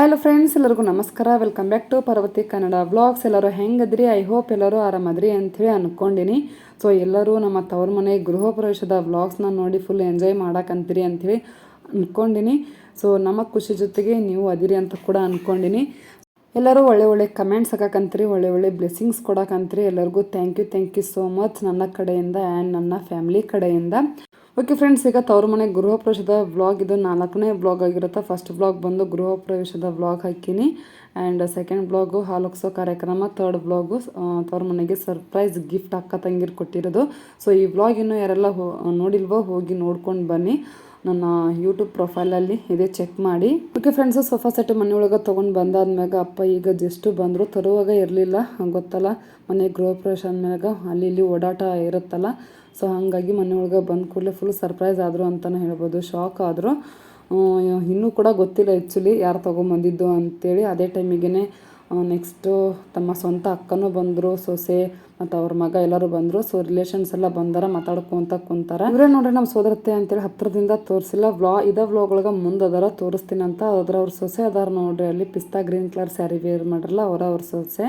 Hello friends ಎಲ್ಲರಿಗೂ ನಮಸ್ಕಾರ. Welcome back to Parvati Kannada blogs ಎಲ್ಲರೂ ಹೆಂಗದ್ರಿ? ಐ ಹೋಪ್ ಎಲ್ಲರೂ ಆರಾಮದ್ರಿ ಅಂಥೇಳಿ ಅಂದ್ಕೊಂಡಿನಿ ಸೊ ಎಲ್ಲರೂ ನಮ್ಮ ತವ್ರ ಮನೆ ಗೃಹ ಪ್ರವೇಶದ ವ್ಲಾಗ್ಸ್ನ ನೋಡಿ ಫುಲ್ ಎಂಜಾಯ್ ಮಾಡಕ್ಕಂತೀರಿ ಅಂಥೇಳಿ ಅಂದ್ಕೊಂಡಿನಿ ಸೊ ನಮ್ಮ ಖುಷಿ ಜೊತೆಗೆ ನೀವು ಅದಿರಿ ಅಂತ ಕೂಡ ಅಂದ್ಕೊಂಡಿನಿ ಎಲ್ಲರೂ ಒಳ್ಳೆ ಒಳ್ಳೆ ಕಮೆಂಟ್ಸ್ ಹಾಕಕ್ಕಂತೀರಿ ಒಳ್ಳೆ ಒಳ್ಳೆ ಬ್ಲೆಸ್ಸಿಂಗ್ಸ್ ಕೊಡಕ್ಕಂತೀರಿ ಎಲ್ಲರಿಗೂ thank you thank you so much ನನ್ನ ಕಡೆಯಿಂದ ಆ್ಯಂಡ್ ನನ್ನ ಫ್ಯಾಮಿಲಿ ಕಡೆಯಿಂದ. ಓಕೆ ಫ್ರೆಂಡ್ಸ್ ಈಗ ತವ್ರ ಮನೆ ಗೃಹ ಪ್ರವೇಶದ ವ್ಲಾಗ್ ಇದು ನಾಲ್ಕನೇ ವ್ಲಾಗ್ ಆಗಿರುತ್ತೆ. ಫಸ್ಟ್ ವ್ಲಾಗ್ ಬಂದು ಗೃಹ ಪ್ರವೇಶದ ವ್ಲಾಗ್ ಹಾಕಿನಿ. ಆ್ಯಂಡ್ ಸೆಕೆಂಡ್ ವ್ಲಾಗು ಹಾಲುಕ್ಸೋ ಕಾರ್ಯಕ್ರಮ ತರ್ಡ್ ವ್ಲಾಗು ತವ್ರ ಮನೆಗೆ ಸರ್ಪ್ರೈಸ್ ಗಿಫ್ಟ್ ಅಕ್ಕ ತಂಗಿರು ಕೊಟ್ಟಿರೋದು. ಸೊ ಈ ವ್ಲಾಗ್ ಇನ್ನೂ ಯಾರೆಲ್ಲ ನೋಡಿಲ್ವೋ ಹೋಗಿ ನೋಡ್ಕೊಂಡು ಬನ್ನಿ. ನನ್ನ ಯೂಟ್ಯೂಬ್ ಪ್ರೊಫೈಲಲ್ಲಿ ಇದೆ ಚೆಕ್ ಮಾಡಿ. ಓಕೆ ಫ್ರೆಂಡ್ಸು ಸೋಫಾ ಸೆಟ್ ಮನೆಯೊಳಗೆ ತೊಗೊಂಡು ಬಂದಾದ್ಮ್ಯಾಗ ಅಪ್ಪ ಈಗ ಜಸ್ಟು ಬಂದರು. ತರುವಾಗ ಇರಲಿಲ್ಲ, ಗೊತ್ತಲ್ಲ. ಮನೆ ಗೃಹ ಪ್ರವೇಶ ಅಂದ್ಮ್ಯಾಗ ಅಲ್ಲಿ ಇಲ್ಲಿ ಓಡಾಟ ಇರುತ್ತಲ್ಲ. ಸೊ ಹಾಗಾಗಿ ಮನೆಯೊಳಗೆ ಬಂದ ಕೂಡಲೇ ಫುಲ್ ಸರ್ಪ್ರೈಸ್ ಆದರು ಅಂತಲೇ ಹೇಳ್ಬೋದು. ಶಾಕ್ ಆದರು. ಇನ್ನೂ ಕೂಡ ಗೊತ್ತಿಲ್ಲ ಆ್ಯಕ್ಚುಲಿ ಯಾರು ತೊಗೊಂಬಂದಿದ್ದು ಅಂತೇಳಿ. ಅದೇ ಟೈಮಿಗೆ ನೆಕ್ಸ್ಟು ತಮ್ಮ ಸ್ವಂತ ಅಕ್ಕನೂ ಬಂದರು, ಸೊಸೆ ಮತ್ತು ಅವ್ರ ಮಗ ಎಲ್ಲರೂ ಬಂದರು. ಸೊ ರಿಲೇಷನ್ಸ್ ಎಲ್ಲ ಬಂದಾರ, ಮಾತಾಡ್ಕೊಂತ ಕುಂತಾರ. ಇವರೇ ನೋಡ್ರಿ ನಮ್ಮ ಸೋದರತ್ತೆ ಅಂತೇಳಿ ಹತ್ತಿರದಿಂದ ತೋರಿಸಿಲ್ಲ. ವ್ಲಾ ಇದೇ ವ್ಲಾಗ್ ಒಳಗೆ ಮುಂದೆ ಅದಾರ ತೋರಿಸ್ತೀನಿ ಅಂತ ಅದ್ರ ಅವ್ರ ಸೊಸೆ ಅದಾರ ನೋಡ್ರಿ ಅಲ್ಲಿ. ಪಿಸ್ತಾ ಗ್ರೀನ್ ಕಲರ್ ಸ್ಯಾರಿ ವೇರ್ ಮಾಡ್ರಲ್ಲ, ಅವರ ಅವ್ರ ಸೊಸೆ.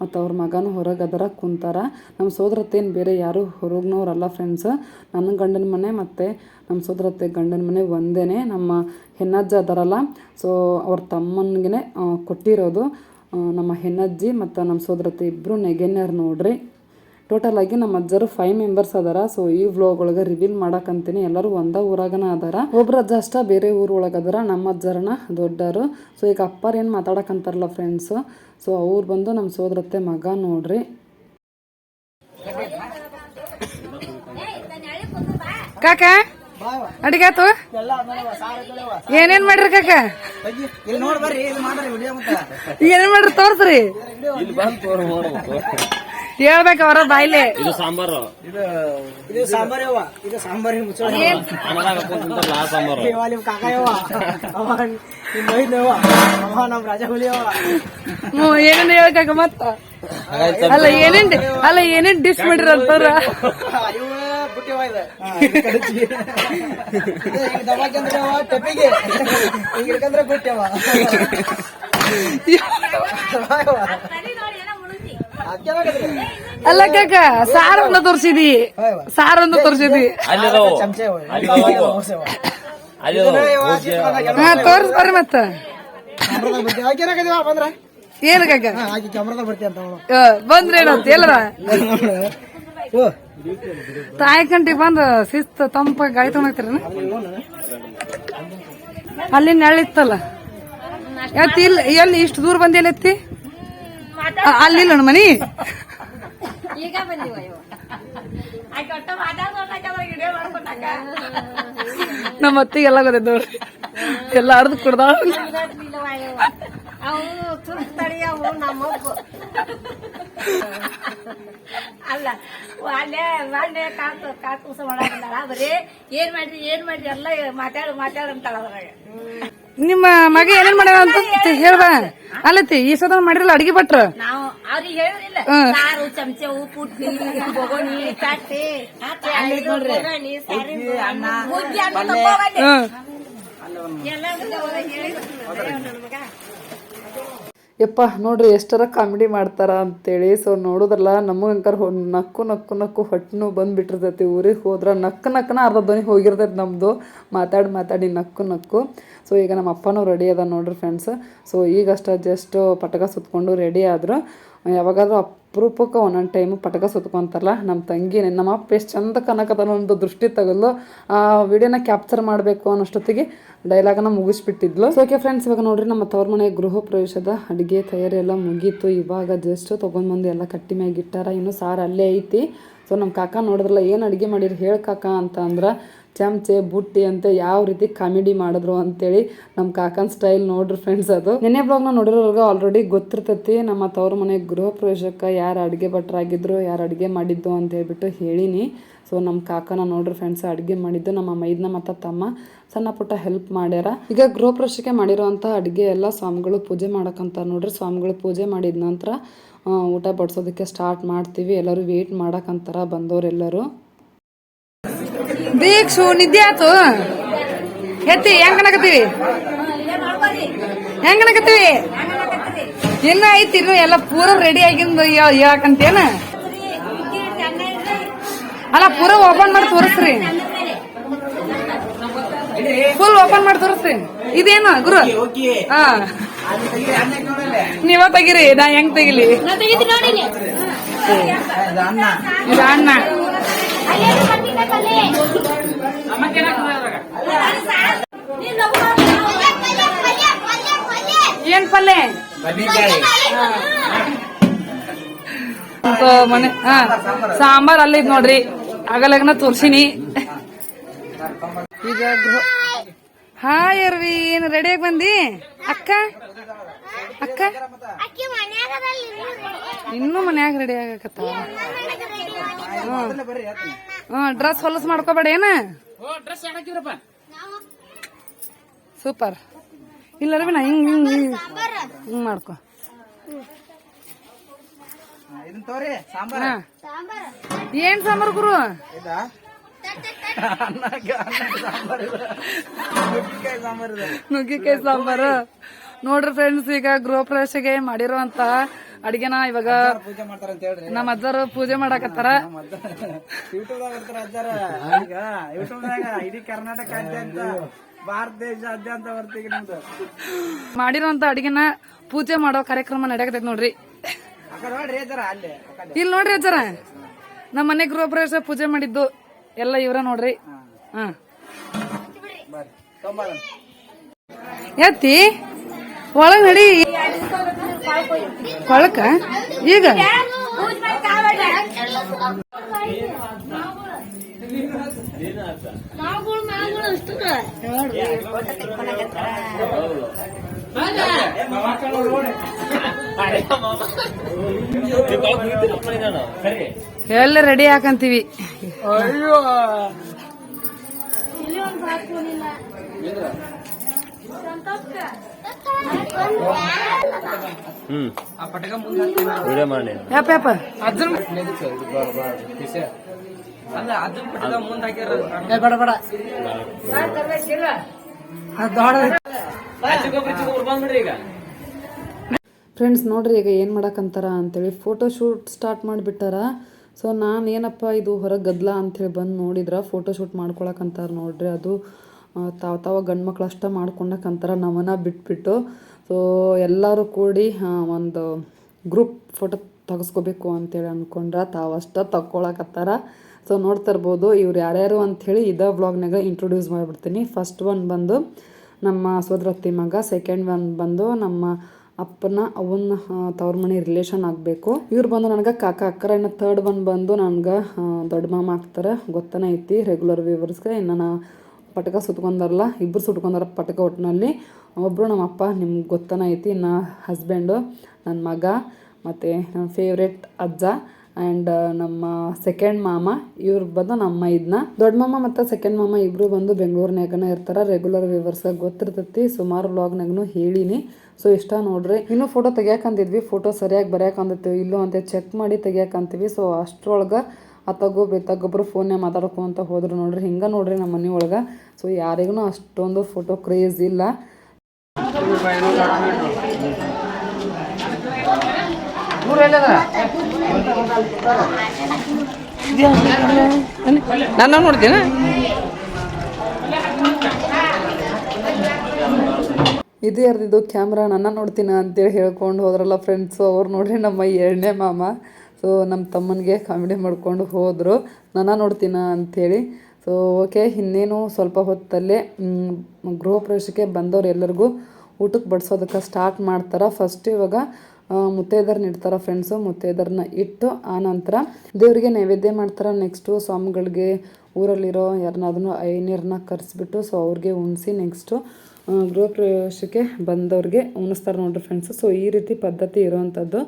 ಮತ್ತು ಅವ್ರ ಮಗನ ಹೊರಗೆ ಅದರ, ಕುಂತಾರ. ನಮ್ಮ ಸೋದರತ್ತೇನು ಬೇರೆ ಯಾರು ಹೊರಗ್ನವ್ರಲ್ಲ ಫ್ರೆಂಡ್ಸ್ ನನ್ನ ಗಂಡನ ಮನೆ ಮತ್ತು ನಮ್ಮ ಸೋದರತ್ತೆ ಗಂಡನ ಮನೆ ಒಂದೇ ನಮ್ಮ ಹೆಣ್ಣಜ್ಜ ಅದರಲ್ಲ ಸೊ ಅವ್ರ ತಮ್ಮನಿಗೆ ಕೊಟ್ಟಿರೋದು ನಮ್ಮ ಹೆಣ್ಣಜ್ಜಿ ಮತ್ತು ನಮ್ಮ ಸೋದರತ್ತೆ ಇಬ್ಬರು ನೆಗೆನ್ಯರು ನೋಡ್ರಿ. ಟೋಟಲ್ ಆಗಿ ನಮ್ಮ ಅಜ್ಜರು ಫೈವ್ ಮೆಂಬರ್ಸ್ ಅದಾರ. ಸೊ ಈ ವ್ಲಾಗ್ ಒಳಗ ರಿವೀಲ್ ಮಾಡಕ್ಕಂತೀನಿ ಎಲ್ಲರೂ ಒಂದ ಊರಾಗನ ಅದಾರ. ಒಬ್ರ ಅಜ್ಜ ಅಷ್ಟ ಬೇರೆ ಊರ್ ಒಳಗ ಅದಾರ. ನಮ್ಮ ಅಜ್ಜರನ ದೊಡ್ಡರು. ಸೊ ಈಗ ಅಪ್ಪಾರ ಏನು ಮಾತಾಡಕಂತಾರಲ್ಲ ಫ್ರೆಂಡ್ಸು ಸೊ ಅವ್ರು ಬಂದು ನಮ್ಮ ಸೋದರತ್ತೆ ಮಗ ನೋಡ್ರಿ. ಕಾಕ? ಅಡಿಗೆ ಆತು? ಏನೇನ್ ಮಾಡ್ರಿ ಕಾಕ? ಏನೇನ್ ಮಾಡ್ರಿ ತೋರ್ಸ್ರಿ? ಹೇಳ್ಬೇಕ ಅವರ ಬಾಯ್ಲೆ. ಇದು ಸಾಂಬಾರು. ಇದು ಸಾಂಬಾರ್ ಯವ್ವ. ಇದು ಸಾಂಬಾರ್ ಕಾಕ ಯವ್ವ. ಅವ ನಿಮ್ ಮೈದ್ ಯವ್ವ. ಅವ ನಮ್ ರಾಜ ಹುಲಿ ಯವ್ವ. ಹ್ಮ್ ಏನೇನ್ ಹೇಳ್ಕಾಕ ಮತ್ತ? ಅಲ್ಲ ಏನೇನ್ ಅಲ್ಲ ಏನೇನ್ ಡಿಶ್ ಮಾಡಿರ ಅಂತವ್ರ ಅಲ್ಲ ಕಾಕ ಸಾರನ್ನ ತೋರ್ಸಿದಿ. ಸಾರನ್ನ ತೋರ್ಸಿದಿ. ಹಾ ತೋರ್ಸ್ ಬರ್ರಿ ಮತ್ತ. ಏನ್ ಕಾಕ? ಬಂದ್ರೆ ಏನಂತ ಎಲ್ಲರ ತಾಯಿ ಕಂಟಿಗೆ ಬಂದ ಶಿಸ್ತ ತಂಪ ಗಾಳಿ ತಗೊಂಡೋಗ್ತೀರ ಅಲ್ಲಿ ನೆಳಿತ್ತಲ್ಲ ಎಲ್ಲಿ ಇಷ್ಟು ದೂರ ಬಂದಿ ಎಲ್ಲಿ ಎತ್ತಿ? ಆ, ಅಲ್ಲಿಲ್ಲ ಮನಿ ಈಗ ಬಂದಿವ ನಮ್ಮ ಅತ್ತಿಗೆ ಎಲ್ಲ ಗೊತ್ತೈತೆ ನೋಡ್ರಿ ಎಲ್ಲ ಅರ್ದು ಕುಡ್ದ ಅಲ್ಲ ಅಲ್ಲೇ ಅಲ್ಲೇ ಕಾತು ಕಾಕುಸ ಮಾಡಾಕಂದಾಳ ಬರೀ ಏನ್ ಮಾಡ್ರಿ ಏನ್ ಮಾಡ್ರಿ ಎಲ್ಲ ಮಾತಾಡ ಮಾತಾಡಂತಾಳ ಅದ್ರಾಗ. ನಿಮ್ಮ ಮಗ ಏನೇನ್ ಮಾಡ್ಯಾರ ಅಂತ ಹೇಳ್ಬಾ ಅಲ್ಲತಿ ಈ ಸದ ಮಾಡಿರಲ್ಲ ಅಡಿಗೆ ಭಟ್ರ. ನಾವು ಅವ್ರಿಗೆ ಹೇಳಿಲ್ಲ ಸಾರು ಚಮಚೆ ಬೊಗೋಣಿ ತಟ್ಟೆ ಯಪ್ಪ ನೋಡ್ರಿ ಎಷ್ಟರ ಕಾಮಿಡಿ ಮಾಡ್ತಾರ ಅಂತೇಳಿ. ಸೊ ನೋಡುದ್ರಲ್ಲ ನಮಗಂಕರ್ ಅಂಕರ್ ನಕ್ಕು ನಕ್ಕು ನಕ್ಕು ಹೊಟ್ಟೆನೂ ಬಂದ್ಬಿಟ್ಟಿರ್ತೈತಿ. ಊರಿಗೆ ಹೋದ್ರೆ ನಕ್ಕ ನಕ್ಕನ ಅರ್ಧ ಧ್ವನಿ ಹೋಗಿರ್ತೈತಿ ನಮ್ಮದು ಮಾತಾಡಿ ಮಾತಾಡಿ ನಕ್ಕು ನಕ್ಕು. ಸೊ ಈಗ ನಮ್ಮ ಅಪ್ಪನೂ ರೆಡಿ ಅದ ನೋಡ್ರಿ ಫ್ರೆಂಡ್ಸ್ ಸೊ ಈಗಷ್ಟ ಜಸ್ಟ್ ಪಟಕ ಸುತ್ಕೊಂಡು ರೆಡಿ ಆದ್ರು. ಯಾವಾಗಾದರೂ ಅಪರೂಪಕ್ಕೆ ಒಂದೊಂದು ಟೈಮು ಪಟಕ ಸುತ್ಕೊಂತಾರಲ್ಲ ನಮ್ಮ ತಂಗಿ, ನಮ್ಮ ಅಪ್ಪ ಎಷ್ಟು ಚಂದ ಕನಕತನ ಒಂದು ದೃಷ್ಟಿ ತಗಲು ಆ ವಿಡಿಯೋನ ಕ್ಯಾಪ್ಚರ್ ಮಾಡಬೇಕು ಅನ್ನೋಷ್ಟೊತ್ತಿಗೆ ಡೈಲಾಗನ್ನ ಮುಗಿಸ್ಬಿಟ್ಟಿದ್ಲು. ಸೊ ಓಕೆ ಫ್ರೆಂಡ್ಸ್ ಇವಾಗ ನೋಡ್ರಿ ನಮ್ಮ ತವ್ರ ಮನೆ ಗೃಹ ಪ್ರವೇಶದ ಅಡುಗೆ ತಯಾರಿ ಎಲ್ಲ ಮುಗೀತು. ಇವಾಗ ಜಸ್ಟ್ ತೊಗೊಂಡ್ಬಂದು ಎಲ್ಲ ಕಟ್ಟಿ ಮ್ಯಾಗ ಇಟ್ಟಾರ. ಇನ್ನು ಸಾರು ಅಲ್ಲೇ ಐತಿ. ಸೊ ನಮ್ಮ ಕಾಕ ನೋಡಿದ್ರಲ್ಲ, ಏನು ಅಡುಗೆ ಮಾಡಿರಿ? ಹೇಳಿ ಕಾಕ ಅಂತ ಅಂದ್ರೆ ಚಮಚೆ, ಬುಟ್ಟಿ ಅಂತ ಯಾವ ರೀತಿ ಕಾಮಿಡಿ ಮಾಡಿದ್ರು ಅಂತೇಳಿ ನಮ್ಮ ಕಾಕನ್ ಸ್ಟೈಲ್ ನೋಡ್ರಿ ಫ್ರೆಂಡ್ಸ್ ಅದು. ನೆನ್ನೆ ಬ್ಲಾಗ್ನ ನೋಡಿರೋರ್ಗೆ ಆಲ್ರೆಡಿ ಗೊತ್ತಿರ್ತೈತಿ, ನಮ್ಮ ತವ್ರ ಮನೆ ಗೃಹ ಪ್ರವೇಶಕ್ಕೆ ಯಾರು ಅಡುಗೆ ಭಟ್ರಾಗಿದ್ರು, ಯಾರು ಅಡುಗೆ ಮಾಡಿದ್ದು ಅಂತ ಹೇಳ್ಬಿಟ್ಟು ಹೇಳಿನಿ. ಸೊ ನಮ್ಮ ಕಾಕನ ನೋಡ್ರಿ ಫ್ರೆಂಡ್ಸ್ ಅಡುಗೆ ಮಾಡಿದ್ದು ನಮ್ಮ ಮೈದ್ನ ಮತ್ತು ತಮ್ಮ ಸಣ್ಣ ಪುಟ್ಟ ಹೆಲ್ಪ್ ಮಾಡ್ಯಾರ. ಈಗ ಗೃಹ ಪ್ರವೇಶಕ್ಕೆ ಮಾಡಿರೋವಂಥ ಅಡುಗೆ ಎಲ್ಲ ಸ್ವಾಮಿಗಳು ಪೂಜೆ ಮಾಡೋಕ್ಕಂತ ನೋಡ್ರಿ. ಸ್ವಾಮಿಗಳು ಪೂಜೆ ಮಾಡಿದ ನಂತರ ಊಟ ಬಡಿಸೋದಕ್ಕೆ ಸ್ಟಾರ್ಟ್ ಮಾಡ್ತೀವಿ. ಎಲ್ಲರೂ ವೇಟ್ ಮಾಡೋಕ್ಕಂತಾರ ಬಂದವರೆಲ್ಲರೂ. ದೀಕ್ಷು ನಿದ್ದೆ ಆತು. ಎತ್ತಿ ಹೆಂಗ್ ಕನಕತ್ತೀವಿ ಇನ್ನೂ ಐತಿ ಇನ್ನು ಎಲ್ಲ ಪೂರ ರೆಡಿ ಆಗಿಂದ ಹೇಳಕಂತೇನ? ಅಲ್ಲ ಪೂರ ಓಪನ್ ಮಾಡಿ ತೋರಿಸ್ರಿ. ಫುಲ್ ಓಪನ್ ಮಾಡಿ ತೋರಿಸ್ರಿ. ಇದೇನು ಗುರು? ಹಾ. ನೀವ ತೆಗಿರಿ ನಾ ಹೆಂಗ್ ತೆಗಿಲಿ? ಅಣ್ಣ ಏನ್ ಪಲ್ಲೆ? ಅಂತ ಮನೆ ಹಾ. ಸಾಂಬಾರ್ ಅಲ್ಲಿದ್ ನೋಡ್ರಿ. ಆಗಲಗ್ನ ತೋರ್ಸಿನಿ. ಈಗ ಗೃಹ- ಅರ್ವಿ ಏನು ರೆಡಿಯಾಗಿ ಬಂದಿ? ಅಕ್ಕ? ಅಕ್ಕ? ಇನ್ನೂ ಮನ್ಯಾಗ ರೆಡಿ ಆಗಕತ್ತ. ಹ್ಮ್. ಡ್ರೆಸ್ ಹೊಲಸ್ ಮಾಡ್ಕೋಬೇಡ ಏನ? ಸೂಪರ್ ಇಲ್ಲ ಅರ್ವಿ ಹಿಂಗ್ ಹಿಂಗ್ ಹಿಂಗ್ ಮಾಡ್ಕೋ. ಏನ್ ಸಾಂಬಾರ್ ಗುರು ಇದಾ ಅನ್ನಕ್ಕೆ ಅನ್ನಕ್ಕೆ ಸಾಂಬಾರ್ ಇದು ನುಗ್ಗೆಕಾಯಿ ಸಾಂಬಾರ್. ನೋಡ್ರಿ ಫ್ರೆಂಡ್ಸ್ ಈಗ ಗೃಹ ಪ್ರವೇಶಗೆ ಮಾಡಿರುವಂತ ಅಡಿಗೆನ ಇವಾಗ ನಮ್ಮ ಅಜ್ಜರು ಪೂಜೆ ಮಾಡಾಕತ್ತಾರ. ಇಡೀ ಕರ್ನಾಟಕ ಭಾರತ ದೇಶ ಮಾಡಿರುವಂತ ಅಡಿಗೆನ ಪೂಜೆ ಮಾಡೋ ಕಾರ್ಯಕ್ರಮ ನಡೆಯಕತ್ತೈತಿ ನೋಡ್ರಿ. ಕಡೆ ನೋಡ್ರಿ ಅಜ್ಜಾರ. ಇಲ್ಲಿ ನೋಡ್ರಿ ಅಜ್ಜರ. ನಮ್ಮ ಮನೆ ಗೃಹ ಪ್ರವೇಶ ಪೂಜೆ ಮಾಡಿದ್ದು. ಎಲ್ಲ ಇವ್ರ ನೋಡ್ರಿ. ಹಾ. ಎತ್ತಿ. ಒಳಗ್ ನಡಿ. ಕೊಳಕ ಈಗ? ಎಲ್ಲ ರೆಡಿ ಹಾಕಂತೀವಿ. ಅಯ್ಯೋ. ಇಲ್ಲಿ ಒಂದು ಹಾಕ್ಕೊಂಡಿಲ್ಲ. ಹ್ಮ್. ಆ ಪಟಕ ಮುಂದೆ ವಿಡಿಯೋ ಮಾಡಿ. ಯಪ್ಪ ಯಪ್ಪ. ಅಜ್ಜನ್ ಅಲ್ಲ ಅದನ್ನ ಪಟಕ ಮುಂದೆ ಹಾಕಿರ ಬೇಡ ಬೇಡ. ಬಂದ್ಬಿಡ್ರಿ ಈಗ. ಫ್ರೆಂಡ್ಸ್ ನೋಡ್ರಿ ಈಗ ಏನು ಮಾಡಕ್ಕಂತಾರ ಅಂತೇಳಿ ಫೋಟೋ ಶೂಟ್ ಸ್ಟಾರ್ಟ್ ಮಾಡಿಬಿಟ್ಟಾರ. ಸೊ ನಾನು ಏನಪ್ಪ, ಇದು ಹೊರಗೆ ಗದ್ದಲ ಅಂಥೇಳಿ ಬಂದು ನೋಡಿದ್ರೆ ಫೋಟೋಶೂಟ್ ಶೂಟ್ ಮಾಡ್ಕೊಳಕ್ಕಂತಾರ ನೋಡ್ರಿ, ಅದು ತಾವ ತಾವ್ ತಾವ ಗಂಡು ಮಕ್ಳು ಅಷ್ಟೇ ಮಾಡ್ಕೊಂಡಕ್ಕಂತಾರೆ ನಮ್ಮನ್ನ ಬಿಟ್ಬಿಟ್ಟು. ಸೊ ಎಲ್ಲರೂ ಕೂಡಿ ಒಂದು ಗ್ರೂಪ್ ಫೋಟೋ ತೆಗೆಸ್ಕೋಬೇಕು ಅಂತೇಳಿ ಅಂದ್ಕೊಂಡ್ರೆ ತಾವು ಅಷ್ಟೇ ತಕ್ಕೊಳಕತ್ತಾರ ಸೊ ನೋಡ್ತಾ ಇರ್ಬೋದು, ಇವ್ರು ಯಾರ್ಯಾರು ಅಂಥೇಳಿ ಇದೇ ಬ್ಲಾಗ್ನಾಗ ಇಂಟ್ರೊಡ್ಯೂಸ್ ಮಾಡಿಬಿಡ್ತೀನಿ. ಫಸ್ಟ್ ಒನ್ ಬಂದು ನಮ್ಮ ಸೋದರತ್ತಿ ಮಗ ಸೆಕೆಂಡ್ ಒನ್ ಬಂದು ನಮ್ಮ ಅಪ್ಪನ ಅವನ ತವ್ರ ಮನೆ ರಿಲೇಷನ್ ಆಗಬೇಕು. ಇವ್ರು ಬಂದು ನನಗೆ ಕಾಕ ಅಕ್ಕರ, ಇನ್ನು ತರ್ಡ್ ಒನ್ ಬಂದು ನನಗೆ ದೊಡ್ಡ ಮಾಮ ಆಗ್ತಾರೆ. ಗೊತ್ತನೇ ಐತಿ ರೆಗ್ಯುಲರ್ ವ್ಯೂವರ್ಸ್ಗೆ ಇನ್ನು ನಾ ಪಟಕ ಸುತ್ಕೊಂಡಾರಲ್ಲ ಇಬ್ಬರು ಸುಟ್ಕೊಂಡಾರ ಪಟಕ ಒಟ್ಟಿನಲ್ಲಿ ಒಬ್ಬರು ನಮ್ಮ ಅಪ್ಪ, ನಿಮ್ಗೆ ಗೊತ್ತನೇ ಐತಿ, ಇನ್ನು ಹಸ್ಬೆಂಡು ನನ್ನ ಮಗ, ಮತ್ತು ನನ್ನ ಫೇವ್ರೆಟ್ ಅಜ್ಜ ಆ್ಯಂಡ್ ನಮ್ಮ ಸೆಕೆಂಡ್ ಮಾಮ. ಇವ್ರು ಬಂದು ನಮ್ಮ ಇದನ್ನ ದೊಡ್ಡ ಮಾಮ ಮತ್ತು ಸೆಕೆಂಡ್ ಮಾಮ ಇಬ್ಬರು ಬಂದು ಬೆಂಗಳೂರಿನಾಗನ ಇರ್ತಾರೆ. ರೆಗ್ಯುಲರ್ ವ್ಯೂವರ್ಸ್ಗೆ ಗೊತ್ತಿರ್ತೈತಿ. ಸುಮಾರು ವ್ಲಾಗ್ನಾಗೂ ಹೇಳಿನಿ. ಸೊ ಇಷ್ಟ ನೋಡ್ರಿ. ಇನ್ನೂ ಫೋಟೋ ತೆಗಿಯಾಕಂದಿದ್ವಿ ಫೋಟೋ ಸರಿಯಾಗಿ ಬರೆಯಾಕಂದಿರ್ತೀವಿ ಇಲ್ಲೋ ಅಂತ ಚೆಕ್ ಮಾಡಿ ತೆಗಿಯಾಕಂತೀವಿ. ಸೊ ಅಷ್ಟ್ರೊಳಗೆ ಆ ತಗೋ ಫೋನ್ ಫೋನ್ನೇ ಮಾತಾಡ್ಕೊಂತ ಹೋದ್ರು ನೋಡ್ರಿ. ಹಿಂಗೆ ನೋಡ್ರಿ ನಮ್ಮ ಮನೆ ಒಳಗೆ. ಸೊ ಯಾರಿಗೂ ಅಷ್ಟೊಂದು ಫೋಟೋ ಕ್ರೇಜ್ ಇಲ್ಲ. ನಾನು ನೋಡ್ತೀನಿ? ಇದು ಯಾರ್ದಿದ್ದು ಕ್ಯಾಮ್ರಾ ನನ್ನ ನೋಡ್ತೀನಿ ಅಂತೇಳಿ ಹೇಳ್ಕೊಂಡು ಹೋದ್ರಲ್ಲ ಫ್ರೆಂಡ್ಸು ಅವ್ರು ನೋಡ್ರಿ ನಮ್ಮ ಎರಡನೇ ಮಾಮ. ಸೊ ನಮ್ಮ ತಮ್ಮನಿಗೆ ಕಾಮಿಡಿ ಮಾಡ್ಕೊಂಡು ಹೋದರು. ನನ್ನ ನೋಡ್ತೀನ ಅಂಥೇಳಿ ಸೊ ಓಕೆ ಇನ್ನೇನು ಸ್ವಲ್ಪ ಹೊತ್ತಲ್ಲೇ ಗೃಹ ಪ್ರವೇಶಕ್ಕೆ ಬಂದವ್ರು ಎಲ್ಲರಿಗೂ ಊಟಕ್ಕೆ ಬಡಿಸೋದಕ್ಕೆ ಸ್ಟಾರ್ಟ್ ಮಾಡ್ತಾರೆ. ಫಸ್ಟ್ ಇವಾಗ ಮುತ್ತೈದರ್ನ ಇಡ್ತಾರೆ ಫ್ರೆಂಡ್ಸು ಮುತ್ತೈದರ್ನ ಇಟ್ಟು ಆ ನಂತರ ದೇವರಿಗೆ ನೈವೇದ್ಯ ಮಾಡ್ತಾರೆ. ನೆಕ್ಸ್ಟು ಸ್ವಾಮಿಗಳಿಗೆ ಊರಲ್ಲಿರೋ ಯಾರನ್ನಾದ್ರೂ ಐನೀರನ್ನ ಕರೆಸ್ಬಿಟ್ಟು ಸೊ ಅವ್ರಿಗೆ ಉಣಿಸಿ ನೆಕ್ಸ್ಟು ಗೃಹ ಪ್ರವೇಶಕ್ಕೆ ಬಂದವ್ರಿಗೆ ಉಣಿಸ್ತಾರೆ ನೋಡ್ರಿ ಫ್ರೆಂಡ್ಸ್ ಸೊ ಈ ರೀತಿ ಪದ್ಧತಿ ಇರೋವಂಥದ್ದು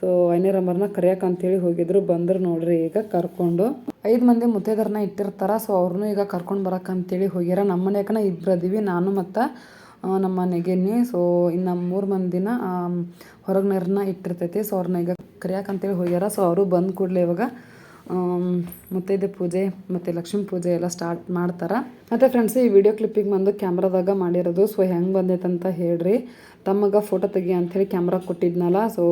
ಸೊ ಐನೇರಮ್ಮರನ್ನ ಕರೆಯಕ್ಕೆ ಅಂತೇಳಿ ಹೋಗಿದ್ರು. ಬಂದರು ನೋಡ್ರಿ ಈಗ ಕರ್ಕೊಂಡು. ಐದು ಮಂದಿ ಮುತ್ತೈದರನ್ನ ಇಟ್ಟಿರ್ತಾರ. ಸೊ ಅವ್ರನ್ನೂ ಈಗ ಕರ್ಕೊಂಡು ಬರಕ್ಕೆ ಅಂತೇಳಿ ಹೋಗ್ಯಾರ. ನಮ್ಮ ಮನ್ಯಾಕನ ಇಬ್ರು ಅದೀವಿ, ನಾನು ಮತ್ತು ನಮ್ಮ ನೆಗೆನಿ ಸೊ ಇನ್ನು ಮೂರು ಮಂದಿನ ಹೊರಗೆ ನೀರನ್ನ ಇಟ್ಟಿರ್ತೈತಿ. ಸೊ ಅವ್ರನ್ನ ಈಗ ಕರೆಯಕ್ಕೆ ಅಂತೇಳಿ ಹೋಗ್ಯಾರ. ಸೊ ಅವರು ಬಂದ ಕೂಡಲೇ ಇವಾಗ ಮುತ್ತೈದೆ ಪೂಜೆ, ಮತ್ತು ಲಕ್ಷ್ಮೀ ಪೂಜೆ ಎಲ್ಲ ಸ್ಟಾರ್ಟ್ ಮಾಡ್ತಾರೆ. ಮತ್ತು ಫ್ರೆಂಡ್ಸ್ ಈ ವಿಡಿಯೋ ಕ್ಲಿಪ್ಪಿಗೆ ಬಂದು ಕ್ಯಾಮ್ರಾದಾಗ ಮಾಡಿರೋದು ಸೊ ಹೆಂಗೆ ಬಂದೈತೆ ಅಂತ ಹೇಳ್ರಿ. ತಮ್ಮಗ ಫೋಟೋ ತೆಗಿ ಅಂಥೇಳಿ ಕ್ಯಾಮ್ರಾ ಕೊಟ್ಟಿದ್ನಲ್ಲ ಸೊ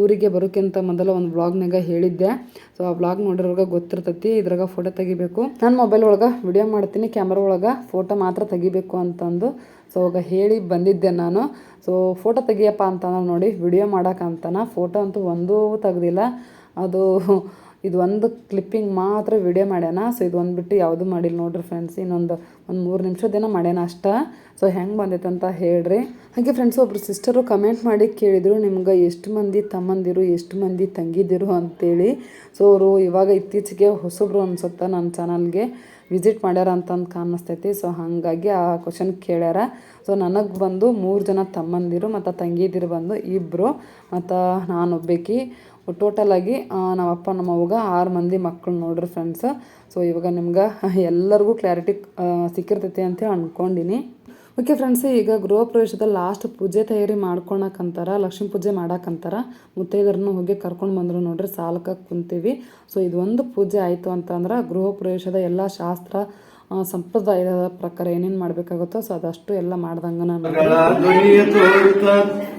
ಊರಿಗೆ ಬರೋಕ್ಕಿಂತ ಮೊದಲ ಒಂದು ವ್ಲಾಗ್ನಾಗ ಹೇಳಿದ್ದೆ. ಸೊ ಆ ವ್ಲಾಗ್ ನೋಡಿರೋರ್ಗ ಗೊತ್ತಿರ್ತೈತಿ, ಇದ್ರಾಗ ಫೋಟೋ ತೆಗಿಬೇಕು. ನಾನು ಮೊಬೈಲ್ ಒಳಗೆ ವಿಡಿಯೋ ಮಾಡ್ತೀನಿ ಕ್ಯಾಮ್ರಾ ಒಳಗೆ ಫೋಟೋ ಮಾತ್ರ ತೆಗಿಬೇಕು ಅಂತಂದು ಸೊ ಅವಾಗ ಹೇಳಿ ಬಂದಿದ್ದೆ ನಾನು. ಸೊ ಫೋಟೋ ತೆಗಿಯಪ್ಪ ಅಂತಂದ್ರೆ ನೋಡಿ ವಿಡಿಯೋ ಮಾಡೋಕ್ಕಂತನ ಫೋಟೋ ಅಂತೂ ಒಂದೂ ತೆಗ್ದಿಲ್ಲ. ಅದು ಇದು ಒಂದು ಕ್ಲಿಪ್ಪಿಂಗ್ ಮಾತ್ರ ವಿಡಿಯೋ ಮಾಡ್ಯಾನ. ಸೊ ಇದು ಒಂದು ಬಿಟ್ಟು ಯಾವುದು ಮಾಡಿಲ್ಲ ನೋಡ್ರಿ ಫ್ರೆಂಡ್ಸ್ ಇನ್ನೊಂದು ಒಂದು ಮೂರು ನಿಮಿಷದೇನ ಮಾಡ್ಯಾನ ಅಷ್ಟ. ಸೊ ಹೆಂಗೆ ಬಂದೈತೆ ಅಂತ ಹೇಳ್ರಿ. ಹಾಗೆ ಫ್ರೆಂಡ್ಸ್ ಒಬ್ರು ಸಿಸ್ಟರು ಕಮೆಂಟ್ ಮಾಡಿ ಕೇಳಿದರು, ನಿಮ್ಗೆ ಎಷ್ಟು ಮಂದಿ ತಮ್ಮಂದಿರು, ಎಷ್ಟು ಮಂದಿ ತಂಗಿದಿರು? ಅಂತೇಳಿ. ಸೊ ಅವರು ಇವಾಗ ಇತ್ತೀಚೆಗೆ ಹೊಸಬ್ರು ಅನ್ಸುತ್ತೆ ನನ್ನ ಚಾನಲ್ಗೆ ವಿಸಿಟ್ ಮಾಡ್ಯಾರ ಅಂತಂದು ಕಾಣಿಸ್ತೈತಿ. ಸೊ ಹಾಗಾಗಿ ಆ ಕ್ವಶನ್ ಕೇಳ್ಯಾರ. ಸೊ ನನಗೆ ಬಂದು ಮೂರು ಜನ ತಮ್ಮಂದಿರು ಮತ್ತು ತಂಗಿದಿರು ಬಂದು ಇಬ್ಬರು ಮತ್ತು ನಾನು ಟೋಟಲ್ ಆಗಿ ನಮ್ಮ ಅಪ್ಪ ನಮ್ಮ ಅವ್ಗ ಆರು ಮಂದಿ ಮಕ್ಕಳು ನೋಡ್ರಿ ಫ್ರೆಂಡ್ಸ್ ಸೊ ಇವಾಗ ನಿಮ್ಗೆ ಎಲ್ಲರಿಗೂ ಕ್ಲಾರಿಟಿ ಸಿಕ್ಕಿರ್ತೈತಿ ಅಂತೇಳಿ ಅಂದ್ಕೊಂಡಿನಿ ಓಕೆ ಫ್ರೆಂಡ್ಸ್ ಈಗ ಗೃಹ ಪ್ರವೇಶದ ಲಾಸ್ಟ್ ಪೂಜೆ ತಯಾರಿ ಮಾಡ್ಕೊಳಕಂತಾರ ಲಕ್ಷ್ಮೀ ಪೂಜೆ ಮಾಡಕ್ಕಂತಾರ ಮುತ್ತೈದರನ್ನು ಹೋಗಿ ಕರ್ಕೊಂಡು ಬಂದರು ನೋಡ್ರಿ ಸಾಲಕ್ಕೆ ಕುಂತೀವಿ. ಸೊ ಇದೊಂದು ಪೂಜೆ ಆಯಿತು ಅಂತಂದ್ರೆ ಗೃಹ ಪ್ರವೇಶದ ಎಲ್ಲ ಶಾಸ್ತ್ರ ಸಂಪ್ರದಾಯದ ಪ್ರಕಾರ ಏನೇನು ಮಾಡಬೇಕಾಗುತ್ತೋ ಸೊ ಅದಷ್ಟು ಎಲ್ಲ ಮಾಡ್ದಂಗೆ ನಾನು.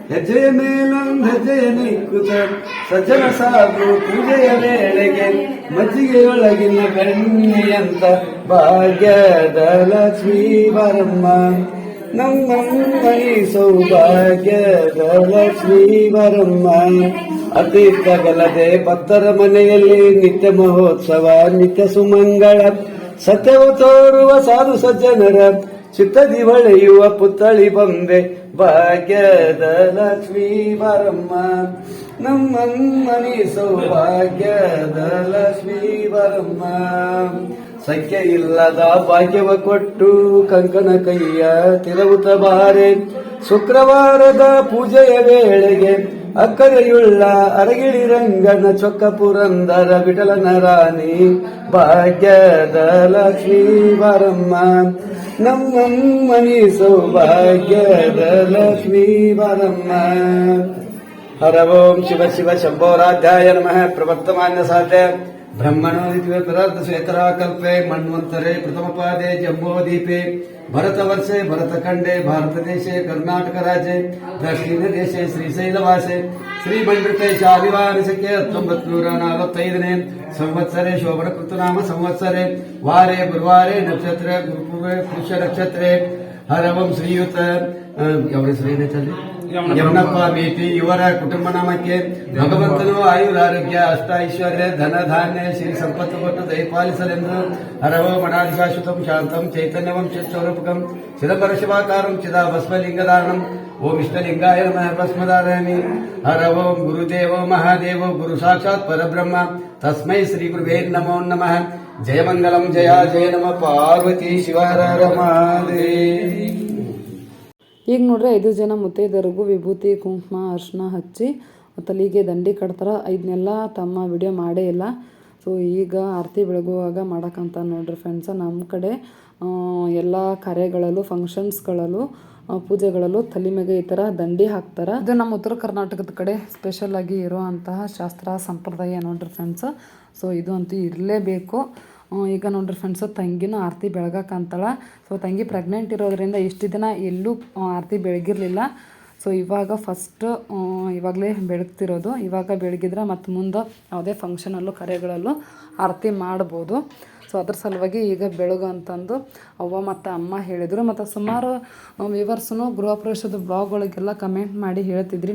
ಹೆಜ್ಜೆಯ ಮೇಲೊಂದು ಹೆಜ್ಜೆಯ ನಿಕ್ಕುತ್ತ, ಸಜ್ಜನ ಸಾಧು ಪೂಜೆಯ ವೇಳೆಗೆ ಮಜ್ಜಿಗೆಯೊಳಗಿನ ಬೆಣ್ಣೆಯಂತ ಭಾಗ್ಯದ ಲಕ್ಷ್ಮೀ ಬರಮ್ಮ ನಮ್ಮಿ ಸೌಭಾಗ್ಯದ ಲಕ್ಷ್ಮೀ ಬರಮ್ಮ ಅತಿ ತಗಲದೆ ಭಕ್ತರ ಮನೆಯಲ್ಲಿ ನಿತ್ಯ ಮಹೋತ್ಸವ, ನಿತ್ಯ ಸುಮಂಗಳ ಸತ್ಯವ ತೋರುವ ಸಾಧು ಸಜ್ಜನರ ಚಿತ್ತದಿ ಹೊಳೆಯುವ ಪುತ್ತಳಿ ಬಂದೆ. ಭಾಗ್ಯದ ಲಕ್ಷ್ಮೀ ಬರಮ್ಮ ನಮ್ಮನಿ ಸೌಭಾಗ್ಯದ ಲಕ್ಷ್ಮೀ ಬರಮ್ಮ ಸಂಖ್ಯೆ ಇಲ್ಲದ ಭಾಗ್ಯವ ಕೊಟ್ಟು ಕಂಕನ ಕೈಯ ತಿರುವುತ ಬಾರೆ. ಶುಕ್ರವಾರದ ಪೂಜೆಯ ವೇಳೆಗೆ ಅಕ್ಕರೆಯುಳ್ಳ ಅರಗಿಳಿ ರಂಗನ ಚೊಕ್ಕ ಪುರಂದರ ವಿಠಲನ ರಾಣಿ ಭಾಗ್ಯದ ಲಕ್ಷ್ಮೀ ವರಮ್ಮ ನಮ್ಮಮ್ಮನಿ ಸೌಭಾಗ್ಯದ ಲಕ್ಷ್ಮೀ ವರಮ್ಮ ಹರ ಓಂ ಶಿವ ಶಿವ ಶಂಭೋರಾಧ್ಯಾಯ ನಮಃ. ಪ್ರವರ್ತಮಾನ್ಯ ಸಾಧ್ಯ. ಬ್ರಹ್ಮಣೋ ಪದಾರ್ಥ ಶ್ವೇತರಾ ಕಲ್ಪೆ. ಮನ್ವಂತರೆ ಜಂಬೋ ಜಂಬೋದೀಪೆ ಭರತವರ್ಷೆ ಭರತಖಂಡೆ ಭಾರತ ದೇಶೆ ಕರ್ನಾಟಕ ರಾಜ್ಯೆ ದಕ್ಷಿಣ ದೇಶೆ ಶ್ರೀಶೈಲವಾಸೆ ಶ್ರೀಮಂಡೃತೆ ಶಾಲಿವಾರಸಕ್ಕೆ ಹತ್ತೊಂಬತ್ತು ನೂರ ನಲವತ್ತೈದನೇ ಸಂವತ್ಸರೆ ಶೋಭನ ಕೃತನಾಮ ಸಂವತ್ಸರೆ ವಾರೆ ಗುರುವಾರೆ ನಕ್ಷತ್ರ ಗುರುಪುವೆ ಪುರುಷ ನಕ್ಷತ್ರೆ ಹರವಂ ಶ್ರೀಯುತ ಆ, ಅವರ ಹೆಸರು ಏನೈತಲ್ರಿ ಯಮನಪ್ಪ ಮೇತಿ ಇವರ ಕುಟುಂಬ ನಾಮಕ್ಕೆ ಭಗವಂತನು ಆಯುರಾರೋಗ್ಯ ಅಷ್ಟ ಐಶ್ವರ್ಯ ಧನ ಧಾನ್ಯ ಶ್ರೀ ಸಂಪತ್ತು ಕೊಟ್ಟು ದಯಪಾಲಿಸಲೆಂದು ಹರವೋ ಮನಾದಿ ಶಾಶ್ವತಂ ಶಾಂತಂ ಚೈತನ್ಯವಂ ಚಿತ್ತೌರೂಪಕಂ ಚಿದಂಬರ ಶಿವಾಕಾರಂ ಚಿದಾ ಭಸ್ಮಲಿಂಗಧಾರಣಂ ಓಂ ಇಷ್ಟಲಿಂಗಾಯ ನಮಃ ಭಸ್ಮಧಾರಯಾಮಿ ಹರ ಓಂ ಗುರುದೇವೋ ಮಹಾದೇವೋ ಗುರು ಸಾಕ್ಷಾತ್ ಪರಬ್ರಹ್ಮ ತಸ್ಮೈ ಶ್ರೀ ಗುರುವೇ ನಮೋ ನಮಃ ಜಯ ಮಂಗಲಂ ಜಯ ಜಯ ನಮ ಪಾರ್ವತಿ ಶಿವರ ರಮಾದೇವಿ ಈಗ ನೋಡ್ರಿ ಐದು ಜನ ಮುತ್ತೈದರಿಗೂ ವಿಭೂತಿ, ಕುಂಕುಮ, ಅರ್ಶನ ಹಚ್ಚಿ ತಲೆಗೆ ದಂಡಿ ಕಟ್ತಾರೆ. ಇದನ್ನೆಲ್ಲ ತಮ್ಮ ವಿಡಿಯೋ ಮಾಡೇ ಇಲ್ಲ. ಸೊ ಈಗ ಆರತಿ ಬೆಳಗುವಾಗ ಮಾಡೋಕ್ಕಂತ ನೋಡ್ರಿ ಫ್ರೆಂಡ್ಸ ನಮ್ಮ ಕಡೆ ಎಲ್ಲ ಕಾರ್ಯಗಳಲ್ಲೂ ಫಂಕ್ಷನ್ಸ್ಗಳಲ್ಲೂ ಪೂಜೆಗಳಲ್ಲೂ ತಲೆ ಮೇಲೆ ಈ ಥರ ದಂಡಿ ಹಾಕ್ತಾರೆ. ಇದು ನಮ್ಮ ಉತ್ತರ ಕರ್ನಾಟಕದ ಕಡೆ ಸ್ಪೆಷಲ್ ಆಗಿ ಇರುವಂತಹ ಶಾಸ್ತ್ರ ಸಂಪ್ರದಾಯ ನೋಡ್ರಿ ಫ್ರೆಂಡ್ಸ್ ಸೊ ಇದು ಅಂತೂ ಇರಲೇಬೇಕು. ಈಗ ನೋಡ್ರಿ ಫ್ರೆಂಡ್ಸು ತಂಗಿನೂ ಆರತಿ ಬೆಳಗಕ್ಕಂತಳ ಸೊ ತಂಗಿ ಪ್ರೆಗ್ನೆಂಟ್ ಇರೋದ್ರಿಂದ ಇಷ್ಟು ದಿನ ಎಲ್ಲೂ ಆರತಿ ಬೆಳಗಿರಲಿಲ್ಲ. ಸೊ ಇವಾಗ ಫಸ್ಟ್ ಇವಾಗಲೇ ಬೆಳಗ್ತಿರೋದು. ಇವಾಗ ಬೆಳಗಿದ್ರೆ ಮತ್ತು ಮುಂದೆ ಯಾವುದೇ ಫಂಕ್ಷನಲ್ಲೂ ಕರೆಗಳಲ್ಲೂ ಆರತಿ ಮಾಡ್ಬೋದು. ಸೊ ಅದ್ರ ಸಲುವಾಗಿ ಈಗ ಬೆಳಗು ಅಂತಂದು ಅವ್ವ ಮತ್ತು ಅಮ್ಮ ಹೇಳಿದರು. ಮತ್ತು ಸುಮಾರು ವಿವರ್ಸೂ ಗೃಹ ಪ್ರವೇಶದ ಬ್ಲಾಗ್ಗಳಿಗೆಲ್ಲ ಕಮೆಂಟ್ ಮಾಡಿ ಹೇಳ್ತಿದ್ರಿ.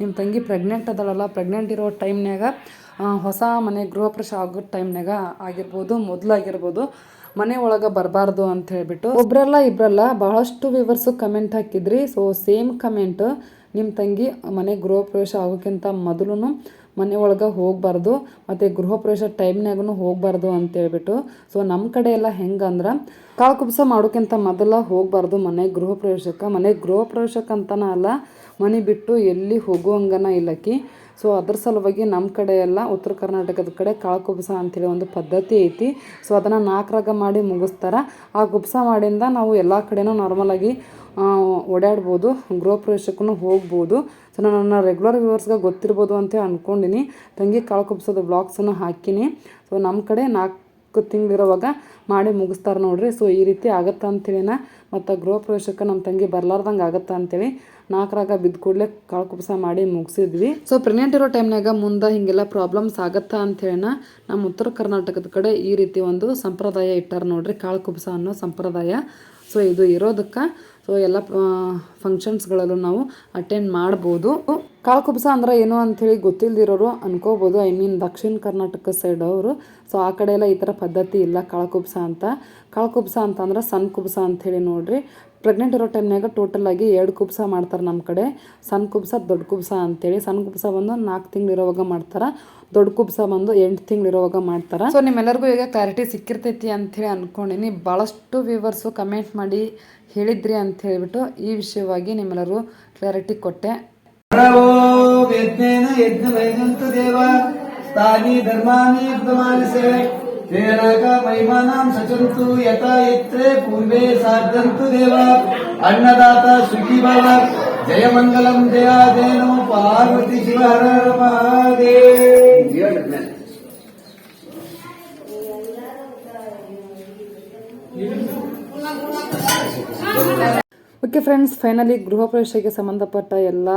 ನಿಮ್ಮ ತಂಗಿ ಪ್ರೆಗ್ನೆಂಟ್ ಅದಳಲ್ಲ ಪ್ರೆಗ್ನೆಂಟ್ ಇರೋ ಟೈಮ್ನ್ಯಾಗ ಹೊಸ ಮನೆ ಗೃಹ ಪ್ರವೇಶ ಆಗೋ ಟೈಮ್ನಾಗ ಆಗಿರ್ಬೋದು ಮೊದಲಾಗಿರ್ಬೋದು ಮನೆ ಒಳಗೆ ಬರಬಾರ್ದು ಅಂತ ಹೇಳಿಬಿಟ್ಟು ಒಬ್ರಲ್ಲ ಇಬ್ರಲ್ಲ ಬಹಳಷ್ಟು ವಿವರ್ಸು ಕಮೆಂಟ್ ಹಾಕಿದ್ರಿ. ಸೊ ಸೇಮ್ ಕಮೆಂಟ್ ನಿಮ್ಮ ತಂಗಿ ಮನೆ ಗೃಹ ಪ್ರವೇಶ ಆಗೋಕ್ಕಿಂತ ಮೊದಲು ಮನೆ ಒಳಗೆ ಹೋಗಬಾರ್ದು, ಮತ್ತು ಗೃಹ ಪ್ರವೇಶ ಟೈಮ್ನಾಗೂ ಹೋಗಬಾರ್ದು ಅಂತೇಳ್ಬಿಟ್ಟು ಸೊ ನಮ್ಮ ಕಡೆ ಎಲ್ಲ ಹೆಂಗಂದ್ರೆ ಕಾಳು ಕುಬ್ಸ ಮಾಡೋಕ್ಕಿಂತ ಮೊದಲ ಹೋಗಬಾರ್ದು ಮನೆ ಗೃಹ ಪ್ರವೇಶಕ್ಕೆ. ಮನೆ ಗೃಹ ಪ್ರವೇಶಕ್ಕಂತನ ಅಲ್ಲ, ಮನೆ ಬಿಟ್ಟು ಎಲ್ಲಿ ಹೋಗುವಂಗನ ಇಲ್ಲಕಿ ಸೊ ಅದ್ರ ಸಲುವಾಗಿ ನಮ್ಮ ಕಡೆ ಎಲ್ಲ ಉತ್ತರ ಕರ್ನಾಟಕದ ಕಡೆ ಕಾಳು ಕುಬ್ಸ ಅಂತೇಳಿ ಒಂದು ಪದ್ಧತಿ ಐತಿ. ಸೊ ಅದನ್ನು ನಾಲ್ಕರಾಗ ಮಾಡಿ ಮುಗಿಸ್ತಾರೆ. ಆ ಕುಬ್ಸ ಮಾಡಿಂದ ನಾವು ಎಲ್ಲ ಕಡೆನೂ ನಾರ್ಮಲಾಗಿ ಓಡಾಡ್ಬೋದು, ಗೃಹ ಪ್ರವೇಶಕ್ಕೂ ಹೋಗ್ಬೋದು. ಸೊ ನಾನು ನನ್ನ ರೆಗ್ಯುಲರ್ ವ್ಯೂವರ್ಸ್ಗೆ ಗೊತ್ತಿರ್ಬೋದು ಅಂತ ಅಂದ್ಕೊಂಡಿನಿ ತಂಗಿ ಕಾಳು ಕುಬ್ಸೋದು ಬ್ಲಾಗ್ಸನ್ನು ಹಾಕಿನಿ. ಸೊ ನಮ್ಮ ಕಡೆ ನಾಲ್ಕು ತಿಂಗಳಿರುವಾಗ ಮಾಡಿ ಮುಗಿಸ್ತಾರೆ ನೋಡ್ರಿ. ಸೊ ಈ ರೀತಿ ಆಗತ್ತಾ ಅಂತೇಳಿನ ಮತ್ತು ಗೃಹ ಪ್ರವೇಶಕ್ಕೆ ನಮ್ಮ ತಂಗಿ ಬರಲಾರ್ದಂಗೆ ಆಗತ್ತಾ ಅಂತೇಳಿ ನಾಲ್ಕರಾಗ ಬಿದ್ದ ಕೂಡಲೇ ಕಾಳು ಕುಪ್ಸ ಮಾಡಿ ಮುಗಿಸಿದ್ವಿ. ಸೊ ಪ್ರೆಗ್ನೆಂಟ್ ಇರೋ ಟೈಮ್ನಾಗ ಮುಂದೆ ಹಿಂಗೆಲ್ಲ ಪ್ರಾಬ್ಲಮ್ಸ್ ಆಗತ್ತಾ ಅಂತೇಳಿನ ನಮ್ಮ ಉತ್ತರ ಕರ್ನಾಟಕದ ಕಡೆ ಈ ರೀತಿ ಒಂದು ಸಂಪ್ರದಾಯ ಇಟ್ಟಾರೆ ನೋಡ್ರಿ, ಕಾಳು ಕುಪ್ಸ ಅನ್ನೋ ಸಂಪ್ರದಾಯ. ಸೊ ಇದು ಇರೋದಕ್ಕೆ. ಸೊ ಎಲ್ಲ ಫಂಕ್ಷನ್ಸ್ಗಳಲ್ಲೂ ನಾವು ಅಟೆಂಡ್ ಮಾಡ್ಬೋದು. ಕಾಳು ಕುಬ್ಸ ಅಂದ್ರೆ ಏನು ಅಂಥೇಳಿ ಗೊತ್ತಿಲ್ದಿರೋರು ಅನ್ಕೋಬೋದು. I mean Dakshina Karnataka side ಅವರು. ಸೊ ಆ ಕಡೆ ಎಲ್ಲ ಈ ಥರ ಪದ್ಧತಿ ಇಲ್ಲ, ಕಾಳು ಕುಬ್ಸ ಅಂತ. ಕಾಳು ಕುಬ್ಸ ಅಂತಂದ್ರೆ ಸಣ್ಣ ಕುಬ್ಸ ಅಂಥೇಳಿ ನೋಡ್ರಿ. ಪ್ರೆಗ್ನೆಂಟ್ ಇರೋ ಟೈಮ್ನಾಗ ಟೋಟಲ್ ಆಗಿ ಎರಡು ಕುಬ್ಸ ಮಾಡ್ತಾರೆ ನಮ್ಮ ಕಡೆ. ಸಣ್ಣ ಕುಬ್ಸ ದೊಡ್ಡ ಕುಬ್ಸ ಅಂತೇಳಿ. ಸಣ್ಣ ಕುಬ್ಸ ಬಂದು ನಾಲ್ಕು ತಿಂಗಳಿರೋವಾಗ ಮಾಡ್ತಾರೆ. ದೊಡ್ಡ ಕುಬ್ಸ ಬಂದು ಎಂಟು ತಿಂಗಳಿರೋವಾಗ ಮಾಡ್ತಾರೆ. ಸೊ ನಿಮ್ಮೆಲ್ಲರಿಗೂ ಈಗ ಕ್ಲಾರಿಟಿ ಸಿಕ್ಕಿರ್ತೈತಿ ಅಂಥೇಳಿ ಅಂದ್ಕೊಂಡಿನಿ ಭಾಳಷ್ಟು ವ್ಯೂವರ್ಸು ಕಮೆಂಟ್ ಮಾಡಿ ಹೇಳಿದ್ರಿ ಅಂತ ಹೇಳಿಬಿಟ್ಟು ಈ ವಿಷಯವಾಗಿ ನಿಮ್ಮೆಲ್ಲರೂ ಕ್ಲಾರಿಟಿ ಕೊಟ್ಟೆ. ಯಜ್ಞೇನ ತೇನಕ ಮಹಿಮಾನಾಂ ಸಚಂತು ಯಥ ಯತ್ರೆ ಪೂರ್ವೇ ಸಾಧ್ಯಂತು ದೇವ. ಅನ್ನದಾತ ಸುಖಿ ಭವ ಜಯ ಮಂಗಲಂ ಜಯಾದೇನು Parvati Shiva Hara okay friends, finally ಗೃಹ ಪ್ರವೇಶಕ್ಕೆ ಸಂಬಂಧಪಟ್ಟ ಎಲ್ಲ